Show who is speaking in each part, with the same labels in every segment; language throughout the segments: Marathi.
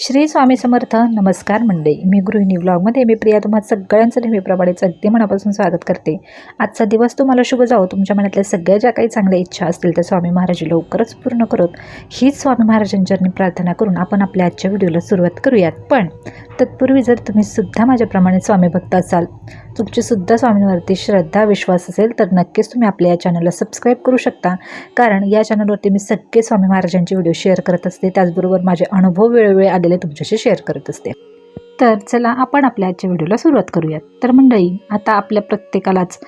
Speaker 1: श्री स्वामी समर्थ नमस्कार मंडळी. मी गृहिणी ब्लॉगमध्ये मी प्रिया. तुम्हाला सगळ्यांचं नेहमीप्रमाणेच अगदी मनापासून स्वागत करते. आजचा दिवस तुम्हाला शुभ जावो. तुमच्या मनातल्या सगळ्या ज्या काही चांगल्या इच्छा असतील त्या स्वामी महाराज लवकरच पूर्ण करत. हीच स्वामी महाराजांच्या प्रार्थना करून आपण आपल्या आजच्या व्हिडिओला सुरुवात करूयात. पण तत्पूर्वी जर तुम्ही सुद्धा माझ्याप्रमाणे स्वामी भक्त असाल तुमची सुद्धा स्वामींवरती श्रद्धा विश्वास असेल तर नक्कीच तुम्ही आपल्या या चॅनलला सबस्क्राईब करू शकता. कारण या चॅनलवरती मी सगळे स्वामी महाराजांचे व्हिडिओ शेअर करत असते. त्याचबरोबर माझे अनुभव वेळोवेळी आलेले तुमच्याशी शेअर करत असते. तर चला आपण आपल्या आजच्या व्हिडिओला सुरुवात करूयात. तर मंडळी आता आपल्या प्रत्येकालाच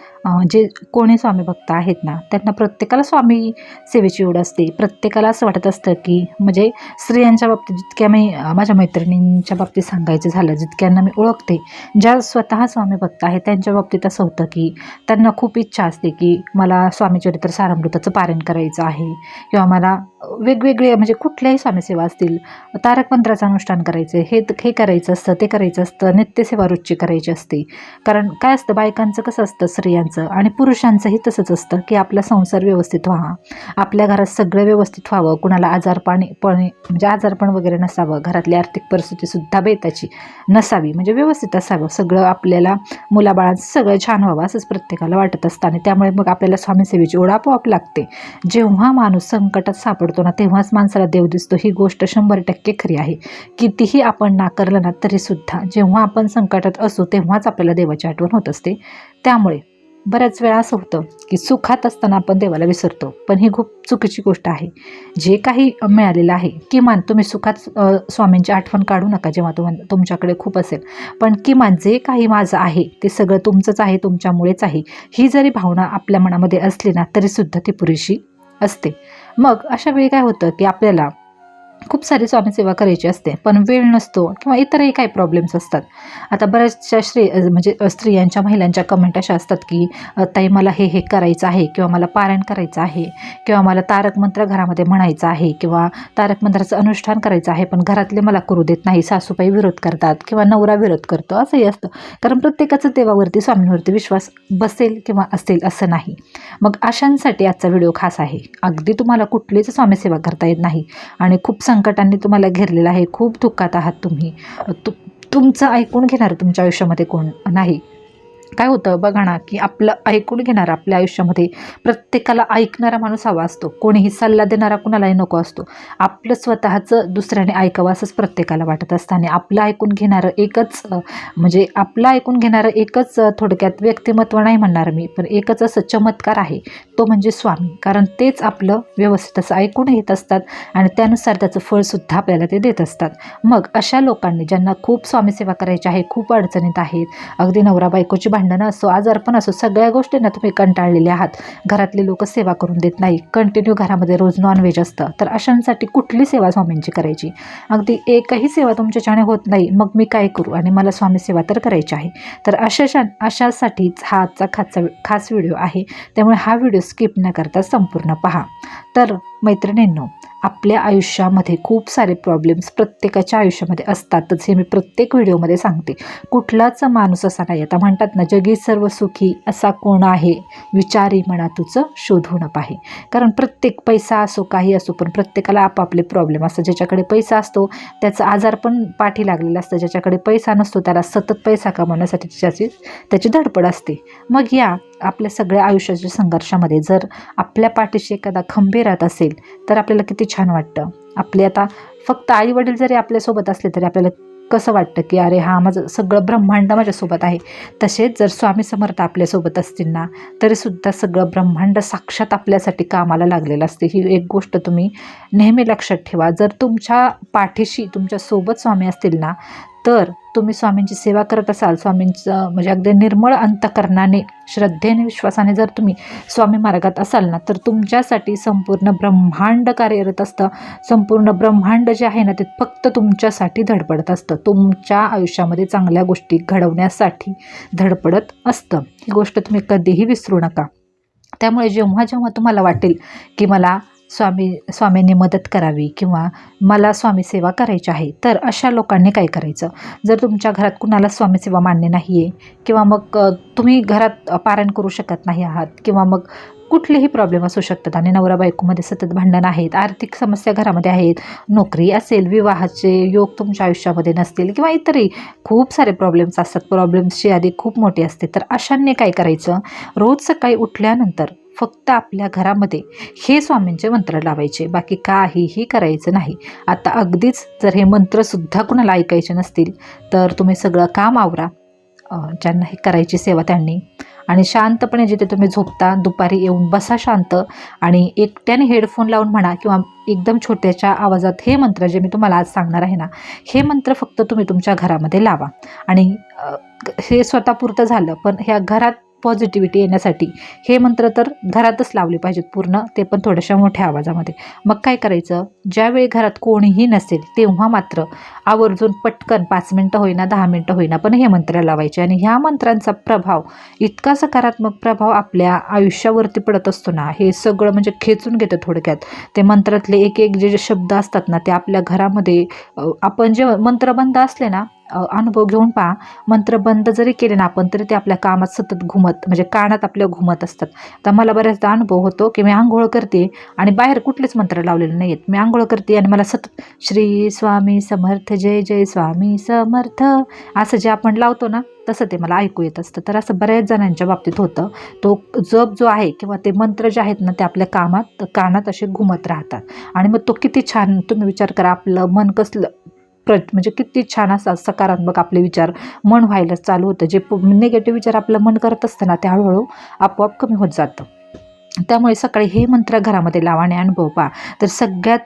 Speaker 1: जे कोणी स्वामी भक्त आहेत ना त्यांना प्रत्येकाला स्वामी सेवेची ओढ असते. प्रत्येकाला असं वाटत असतं की म्हणजे स्त्रियांच्या बाबतीत जितक्या मी माझ्या मैत्रिणींच्या बाबतीत सांगायचं झालं जितक्यांना मी ओळखते ज्या स्वतः स्वामी भक्त आहेत त्यांच्या बाबतीत असं होतं की त्यांना खूप इच्छा असते की मला स्वामीचरित्र सारामृताचं पारण करायचं आहे. किंवा मला वेगवेगळे म्हणजे कुठल्याही स्वामीसेवा असतील तारक मंत्राचं अनुष्ठान करायचं हे हे करायचं असतं ते करायचं असतं नित्यसेवा रुची करायची असते. कारण काय असतं बायकांचं कसं असतं स्त्रियांचं आणि पुरुषांचंही तसंच असतं की आपला संसार व्यवस्थित व्हा आपल्या घरात सगळं व्यवस्थित व्हावं. कुणाला आजारपाणी पणे म्हणजे आजारपण वगैरे नसावं. घरातली आर्थिक परिस्थितीसुद्धा बेताची नसावी. म्हणजे व्यवस्थित असावं. सगळं आपल्याला मुलाबाळांचं सगळं छान व्हावं असंच प्रत्येकाला वाटत असतं. आणि त्यामुळे मग आपल्याला स्वामीसेवेची ओढ आपोआप लागते. जेव्हा माणूस संकटात सापडतो ना तेव्हाच माणसाला देव दिसतो. ही गोष्ट शंभर टक्के खरी आहे. कितीही आपण नाकारलं ना तरीसुद्धा जेव्हा आपण संकटात असू तेव्हाच आपल्याला देवाची आठवण होत असते. त्यामुळे बऱ्याच वेळा असं होतं की सुखात असताना आपण देवाला विसरतो. पण ही खूप चुकीची गोष्ट आहे. जे काही मिळालेलं आहे किमान तुम्ही सुखात स्वामींची आठवण काढू नका जेव्हा तुम तुमच्याकडे खूप असेल. पण किमान जे काही माझं आहे ते सगळं तुमचंच आहे तुमच्यामुळेच आहे. ही जरी भावना आपल्या मनामध्ये असली ना तरीसुद्धा ती पुरेशी असते. मग अशा वेळी काय होतं की आपल्याला खूप सारी स्वामीसेवा करायची असते पण वेळ नसतो किंवा इतरही काही प्रॉब्लेम्स असतात. आता बऱ्याचशा स्त्री म्हणजे स्त्रियांच्या महिलांच्या कमेंट अशा असतात की ताई मला हे हे करायचं आहे किंवा मला पारायण करायचं आहे किंवा मला तारक मंत्र घरामध्ये म्हणायचं आहे किंवा तारक मंत्राचं अनुष्ठान करायचं आहे पण घरातले मला करू देत नाही सासूबाई विरोध करतात किंवा नवरा विरोध करतो असंही असतं. कारण प्रत्येकाचं देवावरती स्वामींवरती विश्वास बसेल किंवा असेल असं नाही. मग अशांसाठी आजचा व्हिडिओ खास आहे. अगदी तुम्हाला कुठलीच स्वामीसेवा करता येत नाही. आणि खूप संकटांनी तुम्हाला घेरलेलं आहे. खूप दुःखात आहात तुम्ही. तु तुमचं ऐकून घेणार तुमच्या आयुष्यामध्ये कोण नाही. काय होतं बघा ना की आपलं ऐकून घेणारा आपल्या आयुष्यामध्ये प्रत्येकाला ऐकणारा माणूस हवा असतो. कोणीही सल्ला देणारा कुणालाही नको असतो. आपलं स्वतःचं दुसऱ्याने ऐकावं असंच प्रत्येकाला वाटत असतं. आणि आपलं ऐकून घेणारं एकच म्हणजे आपलं ऐकून घेणारं एकच थोडक्यात व्यक्तिमत्व नाही म्हणणार मी पण एकच असं चमत्कार आहे तो म्हणजे स्वामी. कारण तेच आपलं व्यवस्थित असं ऐकून घेत असतात आणि त्यानुसार त्याचं फळसुद्धा आपल्याला ते देत असतात. मग अशा लोकांनी ज्यांना खूप स्वामीसेवा करायची आहे खूप अडचणीत आहेत अगदी नवरा बायकोची भांडणं असो आजारपण असो सगळ्या गोष्टींना तुम्ही कंटाळलेले आहात. घरातले लोक सेवा करून देत नाही. कंटिन्यू घरामध्ये रोज नॉनव्हेज असतं. तर अशांसाठी कुठली सेवा स्वामींची करायची? अगदी एकही सेवा तुमच्याच्याने होत नाही. मग मी काय करू? आणि मला स्वामी सेवा तर करायची आहे. तर अशा अशासाठीच हा आजचा खासचा खास व्हिडिओ आहे. त्यामुळे हा व्हिडिओ स्किप न करता संपूर्ण पहा. तर मैत्रिणींनो आपल्या आयुष्यामध्ये खूप सारे प्रॉब्लेम्स प्रत्येकाच्या आयुष्यामध्ये असतातच हे मी प्रत्येक व्हिडिओमध्ये सांगते. कुठलाच माणूस असा नाही. आता म्हणतात ना जगी सर्व सुखी असा कोण आहे? विचारी म्हणा तुझं शोधून पाहे कारण प्रत्येक पैसा असो काही असो पण प्रत्येकाला आपापले प्रॉब्लेम असतात. ज्याच्याकडे पैसा असतो त्याचं आजार पण पाठी लागलेलं असतं. ज्याच्याकडे पैसा नसतो त्याला सतत पैसा कमवण्यासाठी त्याची त्याची धडपड असते. मग या आपल्या सगळ्या आयुष्याच्या संघर्षामध्ये जर आपल्या पाठीशी एखादा खंबीर राहत असेल तर आपल्याला किती छान वाटतं. आपले आता फक्त आई वडील जरी आपल्यासोबत असले तरी आपल्याला कसं वाटतं की अरे हा माझं सगळं ब्रह्मांड माझ्यासोबत आहे. तसेच जर स्वामी समर्थ आपल्यासोबत असतील ना तरीसुद्धा सगळं ब्रह्मांड साक्षात आपल्यासाठी कामाला लागलेलं असते. ही एक गोष्ट तुम्ही नेहमी लक्षात ठेवा. जर तुमच्या पाठीशी तुमच्यासोबत स्वामी असतील ना तर तुम्ही स्वामींची सेवा करत असाल स्वामींचं म्हणजे अगदी निर्मळ अंतकरणाने श्रद्धेने विश्वासाने जर तुम्ही स्वामी मार्गात असाल ना तर तुमच्यासाठी संपूर्ण ब्रह्मांड कार्यरत असतं. संपूर्ण ब्रह्मांड जे आहे ना ते फक्त तुमच्यासाठी धडपडत असतं. तुमच्या आयुष्यामध्ये चांगल्या गोष्टी घडवण्यासाठी धडपडत असतं. ही गोष्ट तुम्ही कधीही विसरू नका. त्यामुळे जेव्हा जेव्हा तुम्हाला वाटेल की मला स्वामी स्वामींनी मदत करावी किंवा मला स्वामी सेवा करायची आहे तर अशा लोकांनी काय करायचं? जर तुमच्या घरात कुणाला स्वामी सेवा मान्य नाही आहे किंवा मग तुम्ही घरात पारायण करू शकत नाही आहात किंवा मग कुठलेही प्रॉब्लेम असू शकतात आणि नवरा बायकोमध्ये सतत भांडण आहेत आर्थिक समस्या घरामध्ये आहेत नोकरी असेल विवाहाचे योग तुमच्या आयुष्यामध्ये नसतील किंवा इतरही खूप सारे प्रॉब्लेम्स असतात प्रॉब्लेम्सची यादी खूप मोठी असते तर अशांनी काय करायचं? रोज सकाळी उठल्यानंतर फक्त आपल्या घरामध्ये हे स्वामींचे मंत्र लावायचे. बाकी काहीही करायचं नाही. आता अगदीच जर हे मंत्रसुद्धा कुणाला ऐकायचे नसतील तर तुम्ही सगळं काम आवरा. ज्यांना हे करायची सेवा त्यांनी. आणि शांतपणे जिथे तुम्ही झोपता दुपारी येऊन बसा शांत आणि एकट्याने हेडफोन लावून म्हणा किंवा एकदम छोट्याच्या आवाजात हे मंत्र जे मी तुम्हाला आज सांगणार आहे ना हे मंत्र फक्त तुम्ही तुमच्या घरामध्ये लावा. आणि हे स्वतःपुरतं झालं पण ह्या घरात पॉझिटिव्हिटी येण्यासाठी. हे मंत्र तर घरातच लावले पाहिजेत पूर्ण ते पण थोड्याशा मोठ्या आवाजामध्ये. मग काय करायचं? ज्यावेळी घरात कोणीही नसेल तेव्हा मात्र आवर्जून पटकन पाच मिनटं होईना दहा मिनटं होईना पण हे मंत्र लावायचे. आणि ह्या मंत्रांचा प्रभाव इतका सकारात्मक प्रभाव आपल्या आयुष्यावरती पडत असतो ना हे सगळं म्हणजे खेचून घेतं थोडक्यात. ते मंत्रातले एक एक जे जे शब्द असतात ना ते आपल्या घरामध्ये आपण जे मंत्रबंध असले ना अनुभव घेऊन पहा. मंत्र बंद जरी केले ना आपण तरी ते आपल्या कामात सतत घुमत म्हणजे कानात आपल्या घुमत असतात. तर मला बऱ्याचदा अनुभव होतो की मी आंघोळ करते आणि बाहेर कुठलेच मंत्र लावलेले नाही आहेत मी आंघोळ करते आणि मला सतत श्री स्वामी समर्थ जय जय स्वामी समर्थ असं जे आपण लावतो ना तसं ते मला ऐकू येत असतं. तर असं बऱ्याच जणांच्या बाबतीत होतं. तो जप जो आहे किंवा ते मंत्र जे आहेत ना ते आपल्या कामात कानात असे घुमत राहतात. आणि मग तो किती छान तुम्ही विचार करा आपलं मन कसलं प्र म्हणजे किती छान असा सकारात्मक आपले विचार मन व्हायला चालू होतं. जे निगेटिव्ह विचार आपलं मन करत असतं ना ते हळूहळू आपोआप कमी होत जातं. त्यामुळे सकाळी हे मंत्र घरामध्ये लावा आणि अनुभव पहा. तर सगळ्यात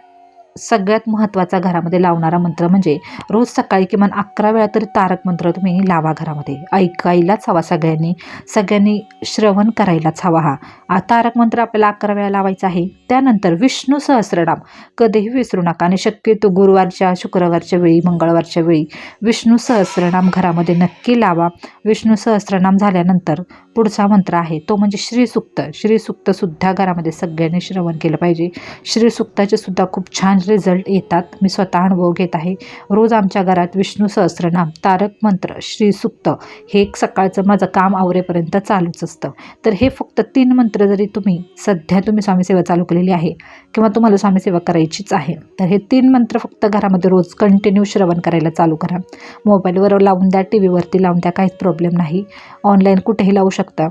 Speaker 1: सगळ्यात महत्त्वाचा घरामध्ये लावणारा मंत्र म्हणजे रोज सकाळी किमान अकरा वेळा तरी तारक मंत्र तुम्ही लावा घरामध्ये. ऐकायलाच हवा सगळ्यांनी. सगळ्यांनी श्रवण करायलाच हवा हा. आ, तारक मंत्र आपल्याला अकरा वेळा लावायचा आहे. त्यानंतर विष्णू सहस्रनाम. कधीही विसरू नका आणि शक्यतो गुरुवारच्या शुक्रवारच्या वेळी मंगळवारच्या वेळी विष्णू सहस्रनाम घरामध्ये नक्की लावा. विष्णू सहस्रनाम झाल्यानंतर पुढचा मंत्र आहे तो म्हणजे श्रीसुक्त. श्रीसुक्तसुद्धा घरामध्ये सगळ्यांनी श्रवण केलं पाहिजे. श्रीसुक्ताचे सुद्धा खूप छान रिझल्ट येतात. मी स्वतः अनुभव घेत आहे. रोज आमच्या घरात विष्णू सहस्रनाम तारक मंत्र श्रीसुक्त हे एक सकाळचं माझं काम आवरेपर्यंत चालूच असतं. तर हे फक्त तीन मंत्र जरी तुम्ही सध्या तुम्ही स्वामीसेवा चालू केलेली आहे किंवा तुम्हाला स्वामीसेवा करायचीच आहे तर हे तीन मंत्र फक्त घरामध्ये रोज कंटिन्यू श्रवण करायला चालू करा. मोबाईलवर लावून द्या टी व्हीवरती लावून द्या काहीच प्रॉब्लेम नाही. ऑनलाईन कुठेही लावू शकता.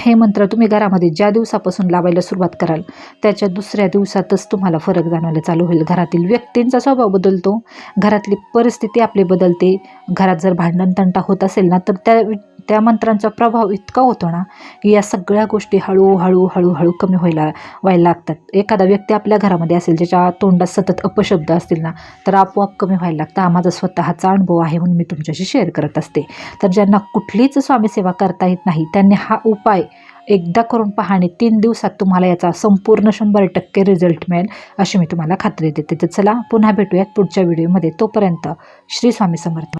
Speaker 1: हे मंत्र तुम्ही घरामध्ये ज्या दिवसापासून लावायला सुरुवात कराल त्याच्या दुसऱ्या दिवसातच तुम्हाला फरक जाणवायला चालू होईल. घरातील व्यक्तींचा स्वभाव बदलतो. घरातली परिस्थिती आपली बदलते. घरात जर भांडण तंटा होत असेल ना तर त्या त्या मंत्रांचा प्रभाव इतका होतो ना की या सगळ्या गोष्टी हळूहळू हळूहळू कमी व्हायला व्हायला लागतात. एखादा व्यक्ती आपल्या घरामध्ये असेल ज्याच्या तोंडात सतत अपशब्द असतील ना तर आपोआप कमी व्हायला लागतं. हा माझा स्वतःचा अनुभव आहे म्हणून मी तुमच्याशी शेअर करत असते. तर ज्यांना कुठलीच स्वामीसेवा करता येत नाही त्यांनी हा उपाय एकदा करून पहा आणि तीन दिवसात तुम्हाला याचा संपूर्ण शंभर टक्के रिझल्ट मिळेल अशी मी तुम्हाला खात्री देते. तर चला पुन्हा भेटूयात पुढच्या व्हिडिओमध्ये तोपर्यंत श्री स्वामी समर्थ.